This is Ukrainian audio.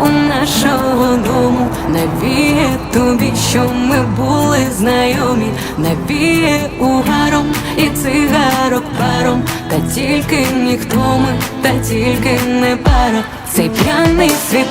у нашого дому, навіє тобі, що ми були знайомі, навіє угаром і цигарок паром, та тільки ніхто ми, та тільки не пара. Цей п'яний світ